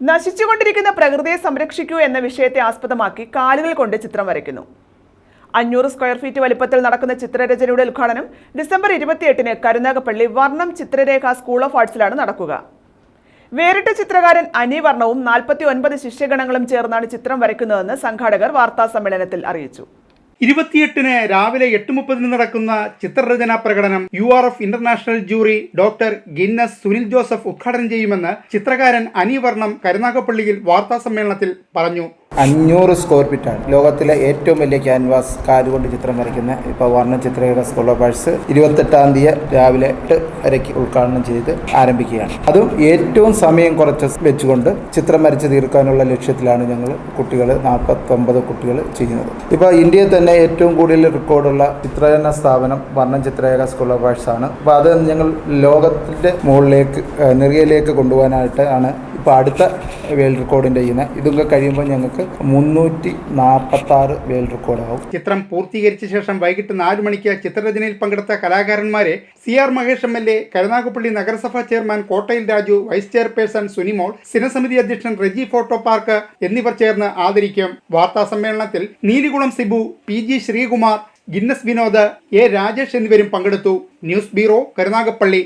നശിച്ചുകൊണ്ടിരിക്കുന്ന പ്രകൃതിയെ സംരക്ഷിക്കൂ എന്ന വിഷയത്തെ ആസ്പദമാക്കി കാലുകൾ കൊണ്ട് ചിത്രം വരയ്ക്കുന്നു. അഞ്ഞൂറ് സ്ക്വയർ ഫീറ്റ് വലിപ്പത്തിൽ നടക്കുന്ന ചിത്രരചനയുടെ ഉദ്ഘാടനം ഡിസംബർ ഇരുപത്തിയെട്ടിന് കരുനാഗപ്പള്ളി വർണം ചിത്രരേഖ സ്കൂൾ ഓഫ് ആർട്സിലാണ് നടക്കുക. വേറിട്ട ചിത്രകാരൻ അനി വർണവും നാൽപ്പത്തി ഒൻപത് ശിഷ്യഗണങ്ങളും ചേർന്നാണ് ചിത്രം വരയ്ക്കുന്നതെന്ന് സംഘാടകർ വാർത്താ സമ്മേളനത്തിൽ അറിയിച്ചു. ഇരുപത്തിയെട്ടിന് രാവിലെ എട്ട് മുപ്പതിന് നടക്കുന്ന ചിത്രരചനാ പ്രകടനം U R F international jury doctor Guinness Sunil Joseph ഉദ്ഘാടനം ചെയ്യുമെന്ന് ചിത്രകാരൻ അനിവർണം കരുനാഗപ്പള്ളിയിൽ വാർത്താ സമ്മേളനത്തിൽ പറഞ്ഞു. അഞ്ഞൂറ് സ്ക്വയർ ഫീറ്റാണ് ലോകത്തിലെ ഏറ്റവും വലിയ ക്യാൻവാസ് കാലുകൊണ്ട് ചിത്രം വരയ്ക്കുന്ന ഇപ്പോൾ Varna Chitrakara school of arts ഇരുപത്തെട്ടാം തീയതി രാവിലെ എട്ട് വരയ്ക്ക് ഉദ്ഘാടനം ചെയ്ത് ആരംഭിക്കുകയാണ്. അതും ഏറ്റവും സമയം കുറച്ച് വെച്ചുകൊണ്ട് ചിത്രം വരച്ച് തീർക്കാനുള്ള ലക്ഷ്യത്തിലാണ് ഞങ്ങൾ കുട്ടികൾ നാൽപ്പത്തൊമ്പത് കുട്ടികൾ ചെയ്യുന്നത്. ഇപ്പോൾ ഇന്ത്യയിൽ തന്നെ ഏറ്റവും കൂടുതൽ റെക്കോർഡുള്ള ചിത്രരചന സ്ഥാപനം Varnam Chitrakara school of arts ആണ്. അപ്പോൾ അത് ഞങ്ങൾ ലോകത്തിന്റെ മുകളിലേക്ക് നെറിയയിലേക്ക് കൊണ്ടുപോകാനായിട്ട് ആണ് ഇപ്പോൾ അടുത്ത വേൾഡ് റെക്കോർഡിന്റെ ചെയ്യുന്നത്. ഇതൊക്കെ കഴിയുമ്പോൾ ഞങ്ങൾക്ക് മുന്നൂറ്റി നാൽപ്പത്താറ് വേൾഡ് റെക്കോർഡാവും. ചിത്രം പൂർത്തീകരിച്ച ശേഷം വൈകിട്ട് നാലു മണിക്ക് ചിത്രരചനയിൽ പങ്കെടുത്ത കലാകാരന്മാരെ C R Mahesh M L A Karunagappally നഗരസഭാ chairman Kottayil Raju vice chairperson Sunimol സിനസമിതി അധ്യക്ഷൻ റെജി ഫോട്ടോ പാർക്ക് എന്നിവർ ചേർന്ന് ആദരിക്കും. വാർത്താ സമ്മേളനത്തിൽ Neelikulam Sibu P G Sreekumar Guinness Vinod A Rajesh എന്നിവരും പങ്കെടുത്തു. News bureau Karunagappally.